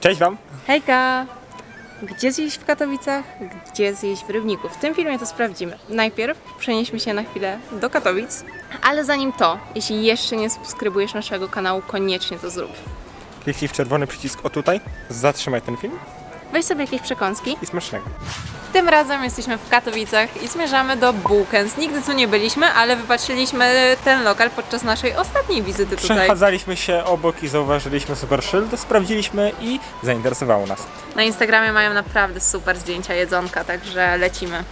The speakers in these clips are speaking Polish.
Cześć Wam! Hejka! Gdzie zjeść w Katowicach? Gdzie zjeść w Rybniku? W tym filmie to sprawdzimy. Najpierw przenieśmy się na chwilę do Katowic, ale zanim to, jeśli jeszcze nie subskrybujesz naszego kanału, koniecznie to zrób. Kliknij w czerwony przycisk o tutaj, zatrzymaj ten film Weź sobie jakieś przekąski. i smacznego. Tym razem jesteśmy w Katowicach i zmierzamy do Bułkens. Nigdy tu nie byliśmy, ale wypatrzyliśmy ten lokal podczas naszej ostatniej wizyty tutaj. Przechadzaliśmy się obok i zauważyliśmy super szyld, sprawdziliśmy i zainteresowało nas. Na Instagramie mają naprawdę super zdjęcia jedzonka, także lecimy.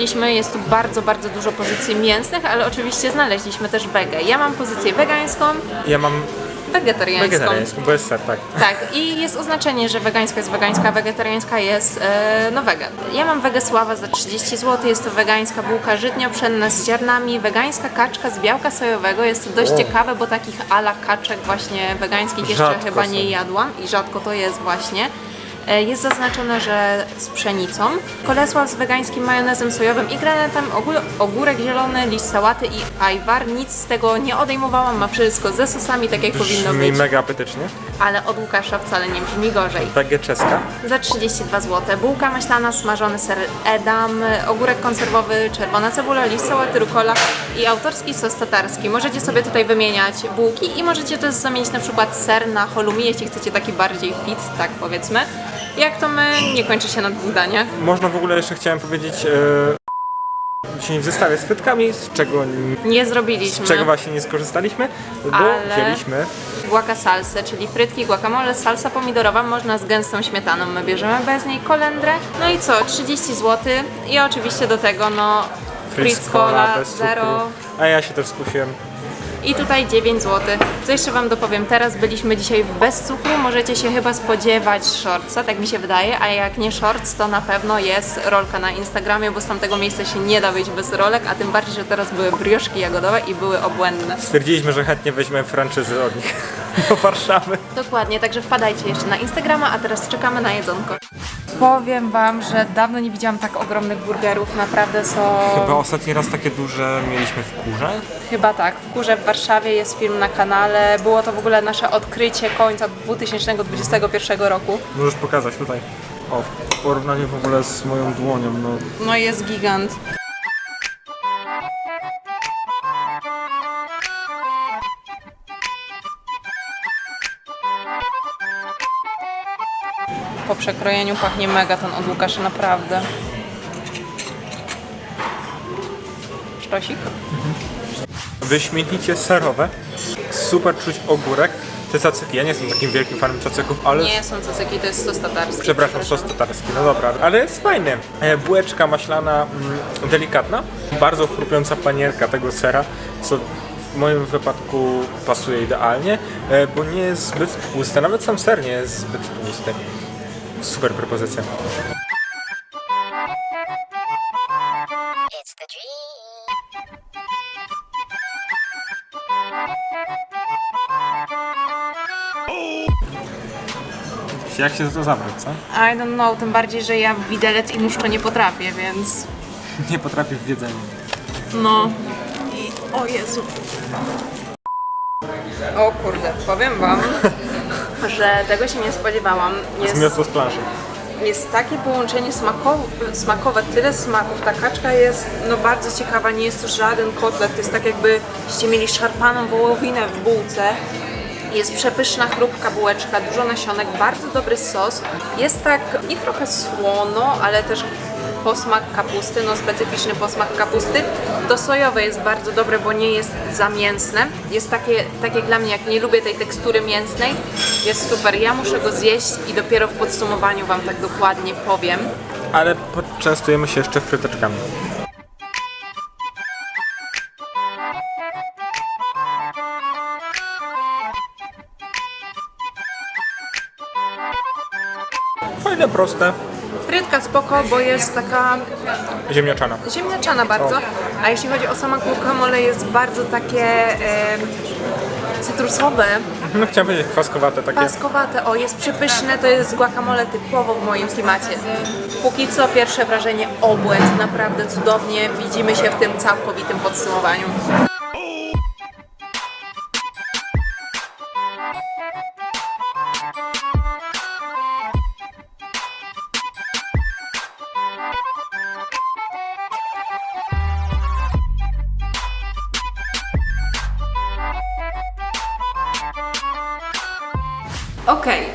Zamówiliśmy, jest tu bardzo, bardzo dużo pozycji mięsnych, ale oczywiście znaleźliśmy też wege. Ja mam pozycję wegańską, Ja mam wegetariańską. wegetariański, bo jest ser, tak. Tak, i jest oznaczenie, że wegańska jest wegańska, a wegetariańska jest e, no. Ja mam Wegesława za 30 zł, jest to wegańska bułka żytnio-pszenna z ziarnami, wegańska kaczka z białka sojowego. Jest to dość O. ciekawe, bo takich ala kaczek właśnie wegańskich jeszcze Rzadko chyba są. nie jadłam i rzadko to jest właśnie. E, Jest zaznaczone, że z pszenicą. Kolesław z wegańskim majonezem sojowym i granatem, ogó- ogórek zielony, liść sałaty i ajwar. Nic z tego nie odejmowałam, ma wszystko ze sosami, tak jak powinno Brzmi być. mega apetycznie. Ale od Łukasza wcale nie brzmi gorzej. Wege czeska. Za 32 zł. Bułka maślana, smażony ser edam, ogórek konserwowy, czerwona cebula, liść sałaty, rukola i autorski sos tatarski. Możecie sobie tutaj wymieniać bułki i możecie też zamienić na przykład ser na holumi, jeśli chcecie taki bardziej fit, tak powiedzmy. Jak to my, nie kończy się na dwóch daniach. Można w ogóle jeszcze chciałem powiedzieć e, dzisiaj w zestawie z frytkami, z czego, Nie zrobiliśmy. z czego właśnie nie skorzystaliśmy, bo Ale- wzięliśmy Guaca salsę, czyli frytki guacamole, salsa pomidorowa, można z gęstą śmietaną, my bierzemy bez niej kolendrę. No i co, 30 zł i oczywiście do tego no fritz cola, zero. A ja się też skusiłem. I tutaj 9 zł. Co jeszcze Wam dopowiem, teraz byliśmy dzisiaj bez cukru, możecie się chyba spodziewać shortsa, tak mi się wydaje, a jak nie shorts, to na pewno jest rolka na Instagramie, bo z tamtego miejsca się nie da wyjść bez rolek, a tym bardziej, że teraz były brioszki jagodowe i były obłędne. Stwierdziliśmy, że chętnie weźmiemy franczyzę od nich do Warszawy. Dokładnie, także wpadajcie jeszcze na Instagrama, a teraz czekamy na jedzonko. Powiem Wam, że dawno nie widziałam tak ogromnych burgerów, naprawdę są... Chyba ostatni raz takie duże mieliśmy w kurze. Chyba tak, w Kurze w Warszawie jest film na kanale, było to w ogóle nasze odkrycie końca 2021 roku. Możesz pokazać tutaj. O, w porównaniu w ogóle z moją dłonią, no No i jest gigant. Po przekrojeniu pachnie megaton od Łukasza, naprawdę. Sztosik? wyśmienicie serowe. Super czuć ogórek. Te cacyki, ja nie jestem takim wielkim fanem cacyków, ale... Nie są cacyki, to jest sos tatarski. Przepraszam, sos tatarski, no dobra, ale jest fajny. E, Bułeczka maślana, mm, delikatna, bardzo chrupiąca panierka tego sera, co w moim wypadku pasuje idealnie, e, bo nie jest zbyt tłusty, nawet sam ser nie jest zbyt tłusty. Super propozycja. Jak się za to zabrać, co? I don't know, tym bardziej, że ja widelec i nóżko nie potrafię, więc Nie potrafię w jedzeniu. no. I o Jezu. O kurde, powiem wam, że tego się nie spodziewałam. Jest, Zmiotło z planszy. jest takie połączenie smakowe, smakowe, tyle smaków. Ta kaczka jest no bardzo ciekawa, nie jest to żaden kotlet, to jest tak jakbyście mieli szarpaną wołowinę w bułce. Jest przepyszna, chrupka bułeczka, dużo nasionek, bardzo dobry sos. Jest tak i trochę słono, ale też posmak kapusty, no specyficzny posmak kapusty. To sojowe jest bardzo dobre, bo nie jest za mięsne. Jest takie, tak jak dla mnie, jak nie lubię tej tekstury mięsnej, jest super. Ja muszę go zjeść i dopiero w podsumowaniu Wam tak dokładnie powiem. Ale poczęstujemy się jeszcze fryteczkami. Fajne, proste. Frytka spoko, bo jest taka Ziemniaczana. ziemniaczana bardzo, a jeśli chodzi o sama guacamole jest bardzo takie e, cytrusowe, No chciałem powiedzieć kwaskowate takie. paskowate, o jest przepyszne, to jest guacamole typowo w moim klimacie. Póki co pierwsze wrażenie obłęd, naprawdę cudownie, widzimy się w tym całkowitym podsumowaniu.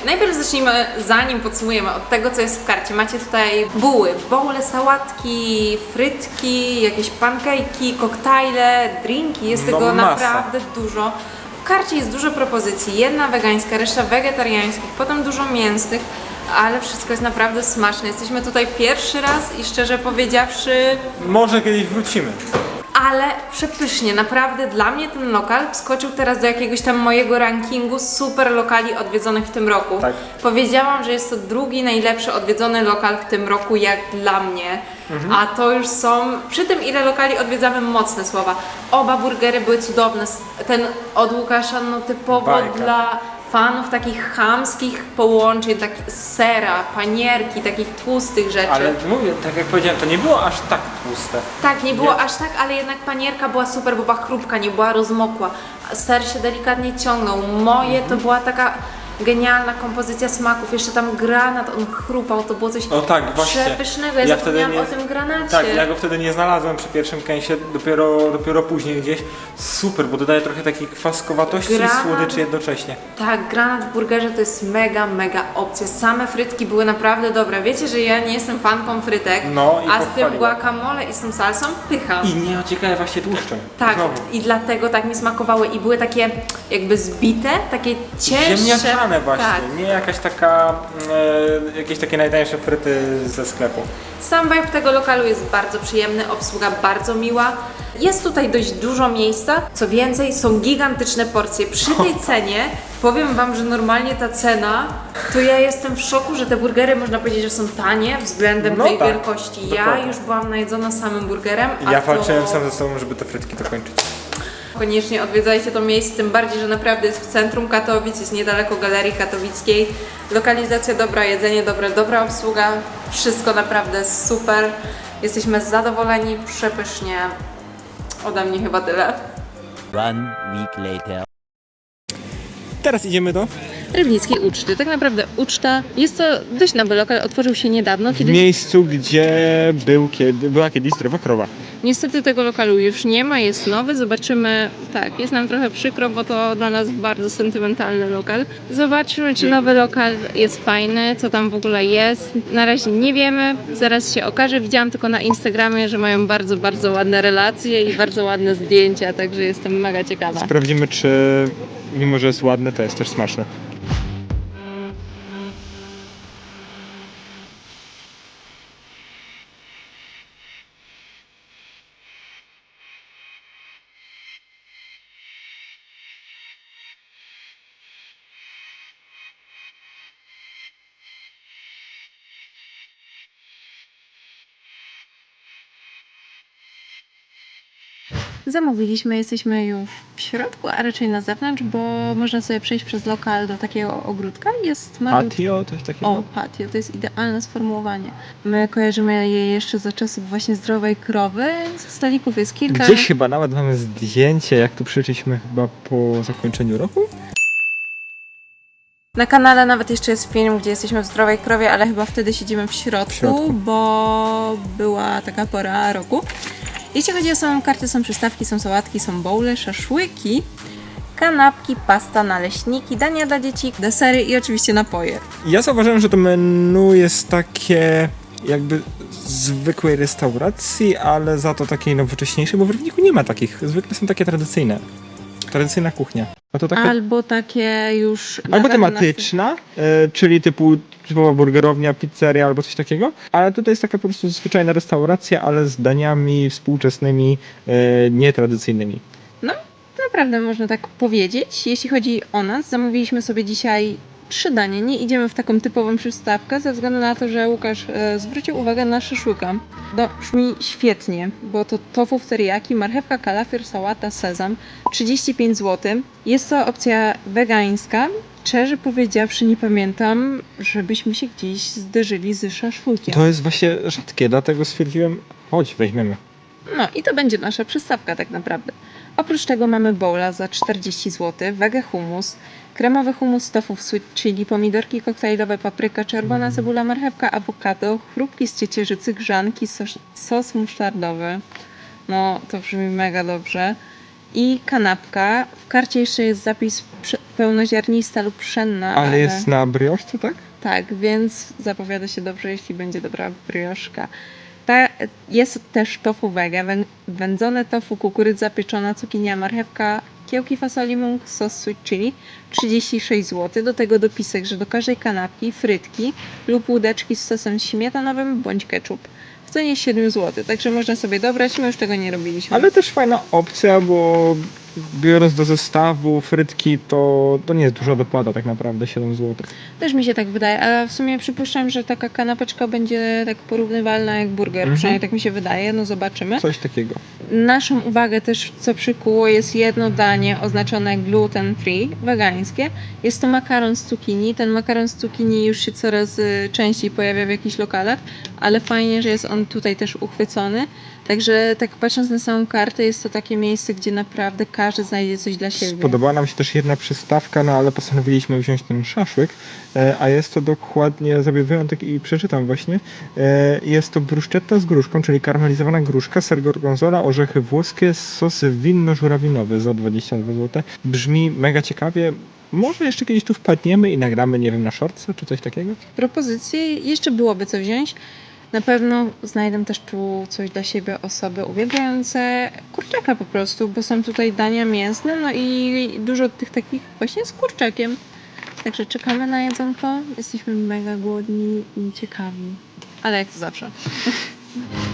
Najpierw zacznijmy, zanim podsumujemy, od tego, co jest w karcie. Macie tutaj buły, bowle, sałatki, frytki, jakieś pankejki, koktajle, drinki. Jest No tego masa. naprawdę dużo. W karcie jest dużo propozycji. Jedna wegańska, reszta wegetariańskich, potem dużo mięsnych, ale wszystko jest naprawdę smaczne. Jesteśmy tutaj pierwszy raz i szczerze powiedziawszy, Może kiedyś wrócimy. Ale przepysznie, naprawdę dla mnie ten lokal wskoczył teraz do jakiegoś tam mojego rankingu super lokali odwiedzonych w tym roku. Tak. Powiedziałam, że jest to drugi najlepszy odwiedzony lokal w tym roku jak dla mnie. Mhm. A to już są, przy tym ile lokali odwiedzamy, mocne słowa. Oba burgery były cudowne. Ten od Łukasza, no typowo Bajka. dla fanów takich chamskich połączeń, tak sera, panierki, takich tłustych rzeczy. Ale mówię, tak jak powiedziałem, to nie było aż tak tłuste. Tak, nie było aż tak, ale jednak panierka była super, bo była chrupka, nie była rozmokła. Ser się delikatnie ciągnął. Moje to była taka genialna kompozycja smaków. Jeszcze tam granat, on chrupał, to było coś O tak, właśnie. przepysznego. Ja, zapomniałam o tym granacie. Tak, ja go wtedy nie znalazłem przy pierwszym kęsie, dopiero, dopiero później gdzieś. Super, bo dodaje trochę takiej kwaskowatości i Granat. słodyczy jednocześnie. Tak, granat w burgerze to jest mega, mega opcja. Same frytki były naprawdę dobre. Wiecie, że ja nie jestem fanką frytek, No i a z tym guacamole i z tym salsą pycha. I nie ociekają właśnie tłuszczem. Tak, Znowu. i dlatego tak mi smakowały i były takie jakby zbite, takie cięższe. Ziemniaczane właśnie, Tak. nie jakaś taka, e, jakieś takie najtańsze fryty ze sklepu. Sam vibe tego lokalu jest bardzo przyjemny, obsługa bardzo miła. Jest tutaj dość dużo miejsca, co więcej są gigantyczne porcje. Przy tej cenie, powiem Wam, że normalnie ta cena, to ja jestem w szoku, że te burgery można powiedzieć, że są tanie względem No tej tak, wielkości. Ja dokładnie. już byłam najedzona samym burgerem, a Ja to... walczyłem sam ze sobą, żeby te frytki dokończyć. Koniecznie odwiedzajcie to miejsce, tym bardziej, że naprawdę jest w centrum Katowic, jest niedaleko Galerii Katowickiej. Lokalizacja dobra, jedzenie dobre, dobra obsługa, wszystko naprawdę super. Jesteśmy zadowoleni, przepysznie. Ode mnie chyba tyle. One week later. Teraz idziemy do Rybnickiej Uczty. Tak naprawdę uczta jest to dość nowy lokal, otworzył się niedawno, w miejscu, gdzie był kiedy, była kiedyś zdrowa krowa. niestety tego lokalu już nie ma, jest nowy. Zobaczymy, tak, jest nam trochę przykro, bo to dla nas bardzo sentymentalny lokal. Zobaczymy, czy nowy lokal jest fajny, co tam w ogóle jest. Na razie nie wiemy, zaraz się okaże. Widziałam tylko na Instagramie, że mają bardzo, bardzo ładne relacje i bardzo ładne zdjęcia, także jestem mega ciekawa. Sprawdzimy, czy mimo, że jest ładne, to jest też smaczne. Zamówiliśmy, jesteśmy już w środku, a raczej na zewnątrz, bo można sobie przejść przez lokal do takiego ogródka. Jest malutki Patio, coś takiego? O, patio, to jest idealne sformułowanie. My kojarzymy je jeszcze za czasów właśnie zdrowej krowy. Stolików jest kilka. Gdzieś chyba nawet mamy zdjęcie, jak tu przyszliśmy chyba po zakończeniu roku. Na kanale nawet jeszcze jest film, gdzie jesteśmy w Zdrowej Krowie, ale chyba wtedy siedzimy w środku, W środku. bo była taka pora roku. Jeśli chodzi o samą kartę, są przystawki, są sałatki, są bowle, szaszłyki, kanapki, pasta, naleśniki, dania dla dzieci, desery i oczywiście napoje. Ja zauważyłem, że to menu jest takie jakby zwykłej restauracji, ale za to takiej nowocześniejszej, bo w Rybniku nie ma takich. Zwykle są takie tradycyjne. Tradycyjna kuchnia. To taka Albo takie już. albo tematyczna, e, czyli typu typowa burgerownia, pizzeria albo coś takiego, ale tutaj jest taka po prostu zwyczajna restauracja, ale z daniami współczesnymi, e, nietradycyjnymi. No, naprawdę można tak powiedzieć. Jeśli chodzi o nas, zamówiliśmy sobie dzisiaj trzy danie. Nie idziemy w taką typową przystawkę, ze względu na to, że Łukasz e, zwrócił uwagę na szaszłyka. No, brzmi świetnie, bo to tofu w teriyaki, marchewka, kalafior, sałata, sezam, 35 zł. Jest to opcja wegańska. Szczerze powiedziawszy, nie pamiętam, żebyśmy się gdzieś zderzyli z szaszłykiem. To jest właśnie rzadkie, dlatego stwierdziłem, chodź, weźmiemy. No i to będzie nasza przystawka tak naprawdę. Oprócz tego mamy bowla za 40 zł, wege hummus, kremowy hummus tofu w sweet chili, pomidorki koktajlowe, papryka, czerwona cebula, marchewka, awokado, chrupki z ciecierzycy, grzanki, sos, sos musztardowy. No, to brzmi mega dobrze. I kanapka. W karcie jeszcze jest zapis pełnoziarnista lub pszenna. Ale jest na brioszce, tak? Tak, więc zapowiada się dobrze, jeśli będzie dobra brioszka. Ta, jest też tofu wege, wę- wędzone tofu, kukurydza pieczona, cukinia, marchewka, kiełki fasoli mung, sos sweet chili, 36 zł. Do tego dopisek, że do każdej kanapki frytki lub łódeczki z sosem śmietanowym bądź ketchup. W cenie 7 zł, także można sobie dobrać, my już tego nie robiliśmy. Ale też fajna opcja, bo biorąc do zestawu frytki, to, to nie jest duża dopłata tak naprawdę, 7 zł. Też mi się tak wydaje, ale w sumie przypuszczam, że taka kanapeczka będzie tak porównywalna jak burger, Mhm. przynajmniej tak mi się wydaje, no zobaczymy. Coś takiego. Naszą uwagę też, co przykuło, jest jedno danie oznaczone gluten free, wegańskie. Jest to makaron z cukinii. Ten makaron z cukinii już się coraz y, częściej pojawia w jakichś lokalach, ale fajnie, że jest on tutaj też uchwycony. Także tak patrząc na samą kartę, jest to takie miejsce, gdzie naprawdę każdy znajdzie coś dla siebie. Spodobała nam się też jedna przystawka, no ale postanowiliśmy wziąć ten szaszłyk, e, a jest to dokładnie, zrobię wyjątek i przeczytam właśnie, e, jest to bruszczetta z gruszką, czyli karmelizowana gruszka, ser gorgonzola, orzechy włoskie, sos winno-żurawinowy za 22 zł. Brzmi mega ciekawie. Może jeszcze kiedyś tu wpadniemy i nagramy, nie wiem, na shortce czy coś takiego? propozycje. Jeszcze byłoby co wziąć. Na pewno znajdę też tu coś dla siebie osoby uwielbiające kurczaka po prostu, bo są tutaj dania mięsne, no i dużo tych takich właśnie z kurczakiem. Także czekamy na jedzonko, jesteśmy mega głodni i ciekawi. Ale jak to zawsze.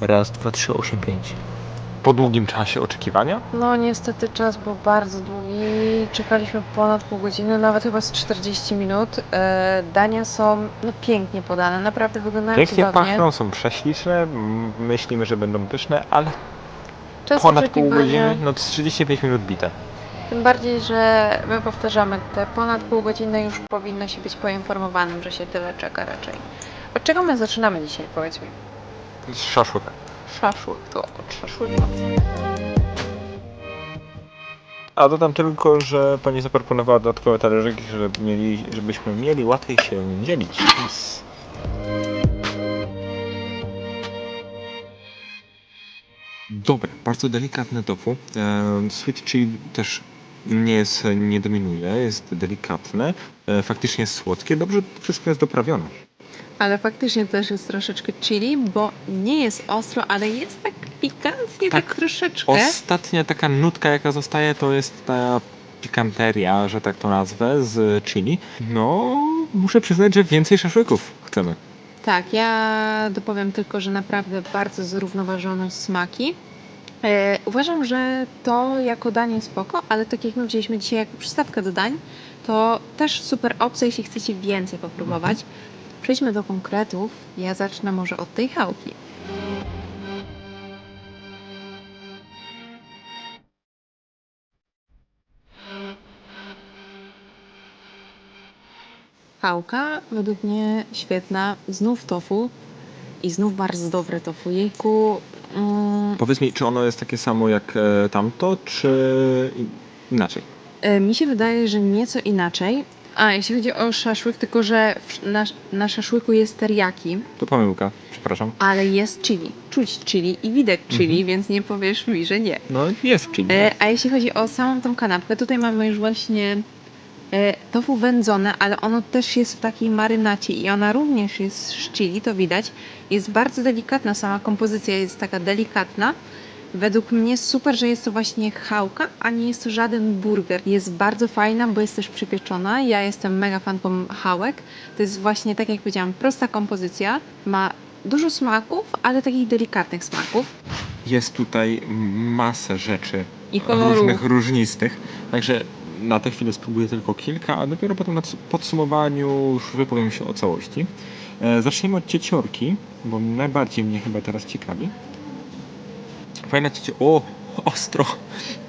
Raz, dwa, trzy, osiem, pięć. Po długim czasie oczekiwania? No niestety czas był bardzo długi. Czekaliśmy ponad pół godziny, nawet chyba z 40 minut. E, dania są no, pięknie podane, naprawdę wyglądają Pięknie cudownie. pachną, są prześliczne, m, myślimy, że będą pyszne, ale Czas ponad pół oczekiwania- godziny, no to 35 minut bite. Tym bardziej, że my powtarzamy, te ponad pół godziny już powinno się być poinformowanym, że się tyle czeka raczej. Od czego my zaczynamy dzisiaj, powiedz mi? Szaszłyk. Szaszłyk, to od szaszłyka. A dodam tylko, że pani zaproponowała dodatkowe talerzyki, żeby mieli, żebyśmy mieli łatwiej się dzielić. Yes. Dobre, bardzo delikatne tofu. E, Sweet chili też nie jest, nie dominuje, jest delikatne. E, Faktycznie jest słodkie, dobrze wszystko jest doprawione. Ale faktycznie też jest troszeczkę chili, bo nie jest ostro, ale jest tak pikantnie, tak, Tak. troszeczkę. Ostatnia taka nutka, jaka zostaje, to jest ta pikanteria, że tak to nazwę, z chili. No, muszę przyznać, że więcej szaszłyków chcemy. Tak, ja dopowiem tylko, że naprawdę bardzo zrównoważone smaki. E, uważam, że to jako danie spoko, ale tak jak my wzięliśmy dzisiaj jako przystawkę do dań, to też super opcja, jeśli chcecie więcej popróbować. Przejdźmy do konkretów. Ja zacznę może od tej chałki. Chałka według mnie świetna, znów tofu i znów bardzo dobre tofu. Jejku, mm, Powiedz mi, czy ono jest takie samo jak e, tamto, czy inaczej? e, mi się wydaje, że nieco inaczej. A, jeśli chodzi o szaszłyk, tylko że w- na, na szaszłyku jest teriyaki, To pomyłka, przepraszam. ale jest chili. Czuć chili i widać chili, więc nie powiesz mi, że nie. No, jest chili. E, a jeśli chodzi o samą tą kanapkę, tutaj mamy już właśnie e, tofu wędzone, ale ono też jest w takiej marynacie i ona również jest z chili, to widać. Jest bardzo delikatna, sama kompozycja jest taka delikatna. Według mnie super, że jest to właśnie chałka, a nie jest to żaden burger. Jest bardzo fajna, bo jest też przypieczona. Ja jestem mega fanką chałek. To jest właśnie, tak jak powiedziałam, prosta kompozycja. Ma dużo smaków, ale takich delikatnych smaków. Jest tutaj masę rzeczy I kolorów. różnych, różnistych. Także na tę chwilę spróbuję tylko kilka, a dopiero potem na podsumowaniu już wypowiem się o całości. E, zacznijmy od cieciorki, bo najbardziej mnie chyba teraz ciekawi. Fajna cieciorka. O, ostro.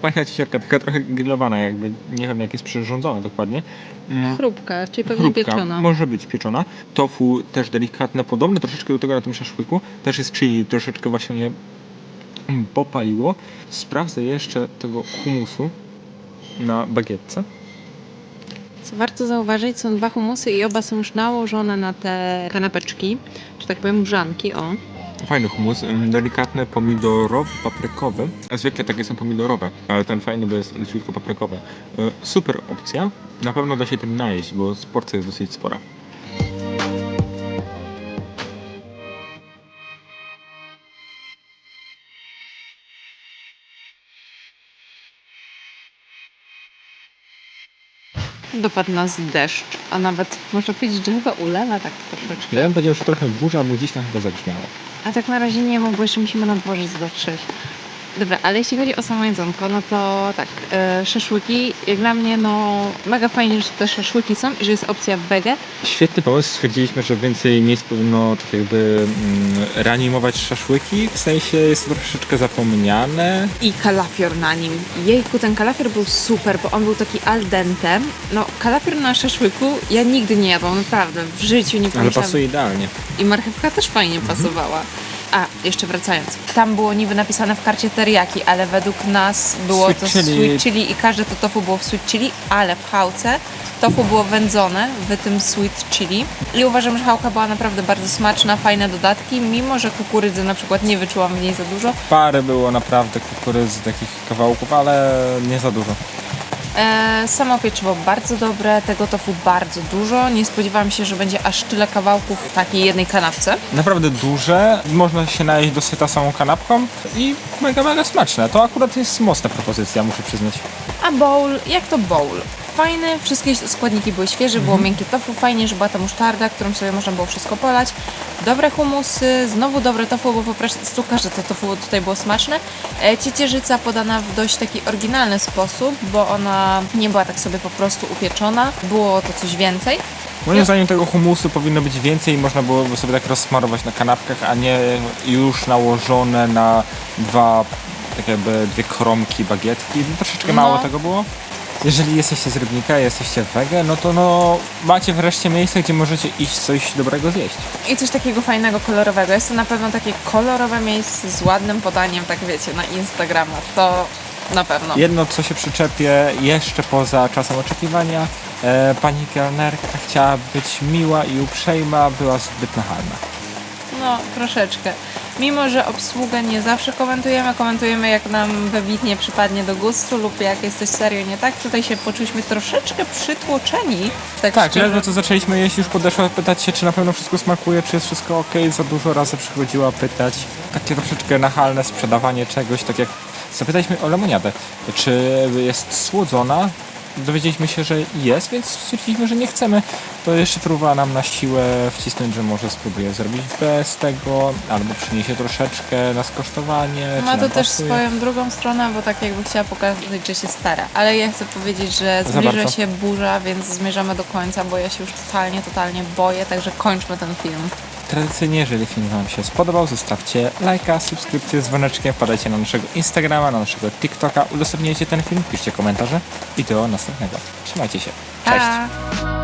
Fajna cieciorka, taka trochę grillowana jakby. Nie wiem jak jest przyrządzona dokładnie. Mm, Chrupka, czyli pewnie Chrupka, pieczona. może być pieczona. Tofu też delikatne, podobne troszeczkę do tego na tym szaszłyku. Też jest chili, troszeczkę właśnie mnie popaliło. Sprawdzę jeszcze tego humusu na bagietce. Co warto zauważyć, są dwa humusy i oba są już nałożone na te kanapeczki, czy tak powiem grzanki, o. Fajny humus, delikatny, pomidorowy, paprykowy. A Zwykle takie są pomidorowe, ale ten fajny, bo jest leciutko paprykowy. E, Super opcja. Na pewno da się tym najeść, bo porcja jest dosyć spora. Dopadł nas deszcz, a nawet można powiedzieć, że chyba ulewa tak troszeczkę. Ja bym powiedział, że trochę burza, bo gdzieś tam chyba zagrzmiało. A tak na razie nie, bo jeszcze musimy na dworzec dotrzeć. Dobra, ale jeśli chodzi o samo jedzonko, no to tak, e, szaszłyki, jak dla mnie, no mega fajnie, że te szaszłyki są i że jest opcja wege. Świetny pomysł. Stwierdziliśmy, że więcej miejsc powinno tak jakby mm, reanimować szaszłyki. W sensie jest to troszeczkę zapomniane. I kalafior na nim. Jejku, ten kalafior był super, bo on był taki al dente. No, kalafior na szaszłyku ja nigdy nie jadłam, naprawdę, w życiu nie Ale pomyślałam. pasuje idealnie. I marchewka też fajnie pasowała. A, jeszcze wracając. Tam było niby napisane w karcie teriyaki, ale według nas było Sweet to chili. sweet chili i każde to tofu było w sweet chili, ale w chałce tofu było wędzone w tym sweet chili. I uważam, że chałka była naprawdę bardzo smaczna, fajne dodatki, mimo że kukurydzy na przykład nie wyczułam w niej za dużo. Parę było naprawdę kukurydzy, takich kawałków, ale nie za dużo. E, samo pieczywo bardzo dobre, tego tofu bardzo dużo. Nie spodziewałam się, że będzie aż tyle kawałków w takiej jednej kanapce. Naprawdę duże, można się najeść do syta samą kanapką i mega, mega smaczne. To akurat jest mocna propozycja, muszę przyznać. A bowl, jak to bowl? Fajny, wszystkie składniki były świeże, było miękkie tofu, fajnie, że była ta musztarda, którą sobie można było wszystko polać. Dobre humusy, znowu dobre tofu, bo po prostu każde to tofu tutaj było smaczne. E, ciecierzyca podana w dość taki oryginalny sposób, bo ona nie była tak sobie po prostu upieczona, było to coś więcej. Moim zdaniem tego humusu powinno być więcej i można byłoby sobie tak rozsmarować na kanapkach, a nie już nałożone na dwa, tak jakby dwie kromki bagietki. Troszeczkę No. mało tego było. Jeżeli jesteście z Rybnika, jesteście wege, no to no macie wreszcie miejsce, gdzie możecie iść coś dobrego zjeść. I coś takiego fajnego, kolorowego. Jest to na pewno takie kolorowe miejsce z ładnym podaniem, tak wiecie, na Instagrama. To na pewno. Jedno, co się przyczepię jeszcze poza czasem oczekiwania, e, pani kelnerka chciała być miła i uprzejma, była zbyt nachalna. No, troszeczkę. Mimo, że obsługę nie zawsze komentujemy, komentujemy jak nam wybitnie przypadnie do gustu lub jak jest coś serio nie tak, tutaj się poczuliśmy troszeczkę przytłoczeni. Tak, Tak, szczerze. ledwo co zaczęliśmy jeść, już podeszła pytać się, czy na pewno wszystko smakuje, czy jest wszystko ok. Za dużo razy przychodziła pytać. Takie troszeczkę nachalne sprzedawanie czegoś, tak jak zapytaliśmy o lemoniadę, czy jest słodzona. Dowiedzieliśmy się, że jest, więc stwierdziliśmy, że nie chcemy. To jeszcze próbowała nam na siłę wcisnąć, że może spróbuje zrobić bez tego, albo przyniesie troszeczkę na skosztowanie. Ma to też pasuje. swoją drugą stronę, bo tak jakby chciała pokazać, że się stara. Ale ja chcę powiedzieć, że zbliża się burza, więc zmierzamy do końca, bo ja się już totalnie, totalnie boję, także kończmy ten film. Tradycyjnie, jeżeli film Wam się spodobał, zostawcie lajka, subskrypcję dzwoneczkiem, wpadajcie na naszego Instagrama, na naszego TikToka, udostępniajcie ten film, piszcie komentarze i do następnego. Trzymajcie się. Cześć! Pa!